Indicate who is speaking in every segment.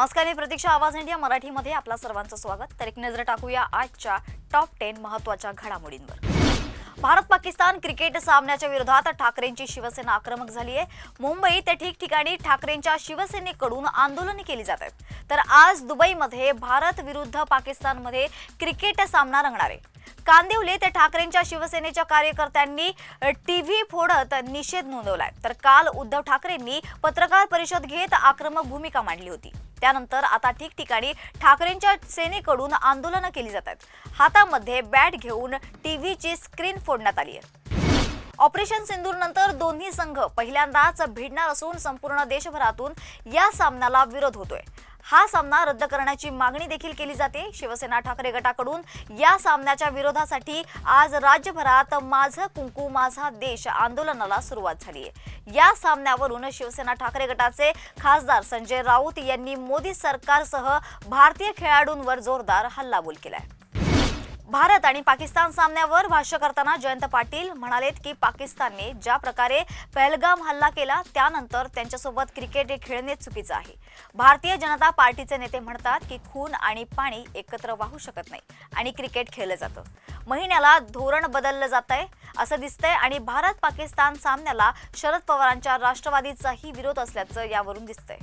Speaker 1: नमस्कार मी प्रतीक्षा आवाज इंडिया मराठीमध्ये आपला सर्वांचं स्वागत. तर एक नजर टाकूया आजच्या टॉप टेन महत्त्वाच्या घडामोडींवर. भारत पाकिस्तान क्रिकेट सामन्याच्या विरोधात ठाकरेंची शिवसेना आक्रमक झाली आहे. मुंबईत ठिकठिकाणी ठाकरेंच्या शिवसेनेकडून आंदोलने केली जात आहेत. तर आज दुबईमध्ये भारत विरुद्ध पाकिस्तानमध्ये क्रिकेट सामना रंगणार आहे. कांदिवली ते ठाकरेंच्या शिवसेनेच्या कार्यकर्त्यांनी टीव्ही फोडत निषेध नोंदवलाय. तर काल उद्धव ठाकरेंनी पत्रकार परिषद घेत आक्रमक भूमिका मांडली होती. त्यानंतर आता ठिकठिकाणी ठाकरेंच्या सेनेकडून आंदोलनं केली जात आहेत. हातामध्ये बॅट घेऊन टीव्हीची स्क्रीन फोडण्यात आली आहे. ऑपरेशन सिंदूर नंतर दोन्ही संघ पहिल्यांदाच भिडणार असून संपूर्ण देशभरातून या सामन्याला विरोध होतोय. हा सामना रद्द करण्याची मागणी देखील केली जाते. शिवसेना ठाकरे गटाकडून या सामन्याच्या विरोधासाठी आज राज्यभरात माझं कुंकू माझा देश आंदोलनाला सुरुवात झाली आहे या सामन्यावरून शिवसेना ठाकरे गटाचे खासदार संजय राऊत यांनी मोदी सरकारसह भारतीय खेळाडूंवर जोरदार हल्लाबोल केलाय. भारत आणि पाकिस्तान सामन्यावर भाष्य करताना जयंत पाटील म्हणालेत की पाकिस्तानने ज्या प्रकारे पहलगाम हल्ला केला त्यानंतर त्यांच्यासोबत क्रिकेट हे खेळणे चुकीचं आहे. भारतीय जनता पार्टीचे नेते म्हणतात की खून आणि पाणी एकत्र वाहू शकत नाही आणि क्रिकेट खेळलं जातं. महिन्याला धोरण बदललं जात आहे असं दिसतंय आणि भारत पाकिस्तान सामन्याला शरद पवारांच्या राष्ट्रवादीचाही विरोध असल्याचं यावरून दिसतंय.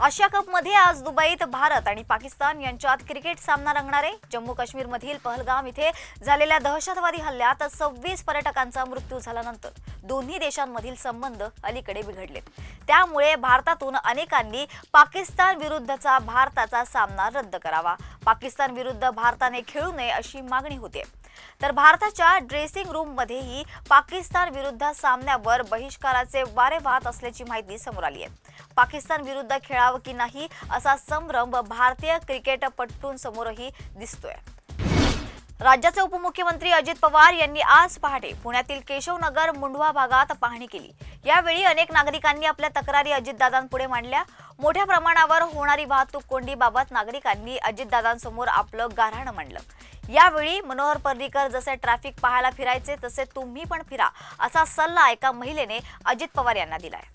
Speaker 1: आशिया कपमध्ये आज दुबईत भारत आणि पाकिस्तान यांच्यात क्रिकेट सामना रंगणार. आहे जम्मू काश्मीर मधील पहलगाम इथे झालेल्या दहशतवादी हल्ल्यात सव्वीस पर्यटकांचा मृत्यू झाल्यानंतर. दोन्ही देशांमधील संबंध अलीकडे बिघडलेत त्यामुळे भारतातून अनेकांनी पाकिस्तान विरुद्धचा भारताचा सामना रद्द करावा. पाकिस्तान विरुद्ध भारताने खेळू नये अशी मागणी होते. तर भारताच्या ड्रेसिंग रूममध्येही पाकिस्तान विरुद्ध सामन्यावर बहिष्काराचे वारे वाहत असल्याची माहिती समोर आली आहे. पाकिस्तान विरुद्ध खेळावं की नाही असा संभ्रम भारतीय क्रिकेटपटूंसमोरही दिसतोय. राज्याचे उपमुख्यमंत्री अजित पवार यांनी आज पहाटे पुण्यातील केशवनगर मुंढवा भागात पाहणी केली. यावेळी अनेक नागरिकांनी आपल्या तक्रारी अजितदादांपुढे मांडल्या. मोठ्या प्रमाणावर होणारी वाहतूक कोंडीबाबत नागरिकांनी अजितदादांसमोर आपलं गाऱ्हाणं मांडलं. यावेळी मनोहर पर्रीकर जसे ट्रॅफिक पाहायला फिरायचे तसे तुम्ही पण फिरा असा सल्ला एका महिलेने अजित पवार यांना दिलाय.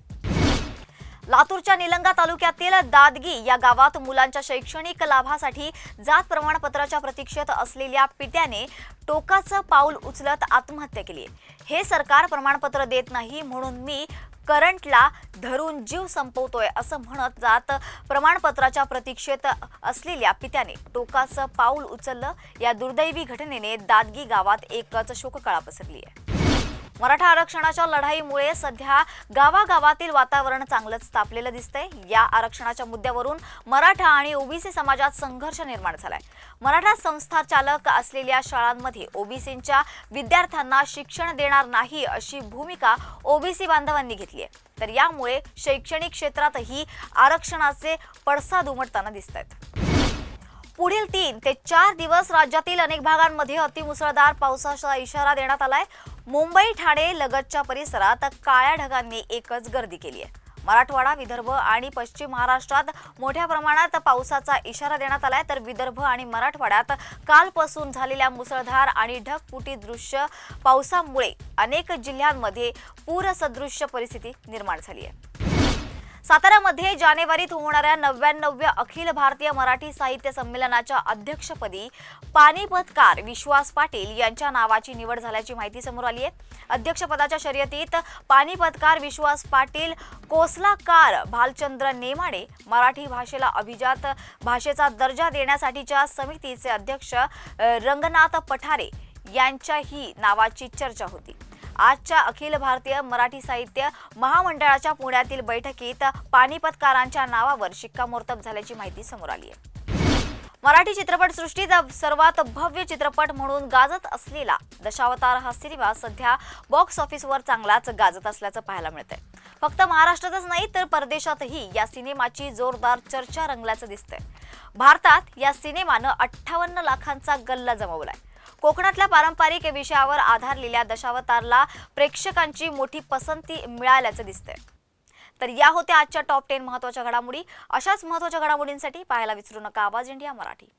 Speaker 1: लातूरच्या निलंगा तालुक्यातील दादगी या गावात मुलांच्या शैक्षणिक लाभासाठी जात प्रमाणपत्राच्या प्रतीक्षेत असलेल्या पित्याने टोकाचं पाऊल उचलत आत्महत्या केली. हे सरकार प्रमाणपत्र देत नाही म्हणून मी करंटला धरून जीव संपवतोय असं म्हणत जात प्रमाणपत्राच्या प्रतीक्षेत असलेल्या पित्याने टोकाचं पाऊल उचललं. या दुर्दैवी घटनेने दादगी गावात एकच शोककळा पसरली आहे. मराठा आरक्षणाच्या लढाईमुळे सध्या गावागावातील वातावरण चांगलंच तापलेलं दिसतंय. या आरक्षणाच्या मुद्द्यावरून मराठा आणि ओबीसी समाजात संघर्ष निर्माण झालाय. मराठा संस्था चालक असलेल्या शाळांमध्ये ओबीसींच्या विद्यार्थ्यांना शिक्षण देणार नाही अशी भूमिका ओबीसी बांधवांनी घेतली आहे तर यामुळे शैक्षणिक क्षेत्रातही आरक्षणाचे पडसाद उमटताना दिसत आहेत पुढील तीन ते चार दिवस राज्यातील अनेक भागांमध्ये अतिमुसळधार पावसाचा इशारा देण्यात आलाय. मुंबई ठाणे लगतच्या परिसरात काळ्या ढगांनी एकच गर्दी केली आहे मराठवाडा विदर्भ आणि पश्चिम महाराष्ट्रात मोठ्या प्रमाणात पावसाचा इशारा देण्यात आलाय. तर विदर्भ आणि मराठवाड्यात कालपासून झालेल्या मुसळधार आणि ढगफुटी दृश्य पावसामुळे अनेक जिल्ह्यांमध्ये पूरसदृश्य परिस्थिती निर्माण झाली आहे साताऱ्यामध्ये जानेवारीत होणाऱ्या नव्याण्णव्या अखिल भारतीय मराठी साहित्य संमेलनाच्या अध्यक्षपदी पानिपतकार विश्वास पाटील यांच्या नावाची निवड झाल्याची माहिती समोर आली आहे. अध्यक्षपदाच्या शर्यतीत पानिपतकार विश्वास पाटील कोसलाकार भालचंद्र नेमाडे मराठी भाषेला अभिजात भाषेचा दर्जा देण्यासाठीच्या समितीचे अध्यक्ष रंगनाथ पठारे यांच्याही नावाची चर्चा होती. आजच्या अखिल भारतीय मराठी साहित्य महामंडळाच्या पुण्यातील बैठकीत पानिपतकारांच्या नावावर शिक्कामोर्तब झाल्याची माहिती समोर आली आहे. मराठी चित्रपटसृष्टीत सर्वात भव्य चित्रपट म्हणून गाजत असलेला दशावतार हा सिनेमा सध्या बॉक्स ऑफिसवर चांगलाच गाजत असल्याचं पाहायला मिळतंय. फक्त महाराष्ट्रातच नाही तर परदेशातही या सिनेमाची जोरदार चर्चा रंगल्याचं दिसतंय. भारतात या सिनेमानं अठ्ठावन्न लाखांचा गल्ला जमवलाय. कोकणातल्या पारंपरिक विषयावर आधारलेल्या दशावतारला प्रेक्षकांची मोठी पसंती मिळाल्याचं दिसतंय. तर या होत्या आजच्या टॉप टेन महत्त्वाच्या घडामोडी. अशाच महत्त्वाच्या घडामोडींसाठी पाहायला विसरू नका. आवाज इंडिया मराठी.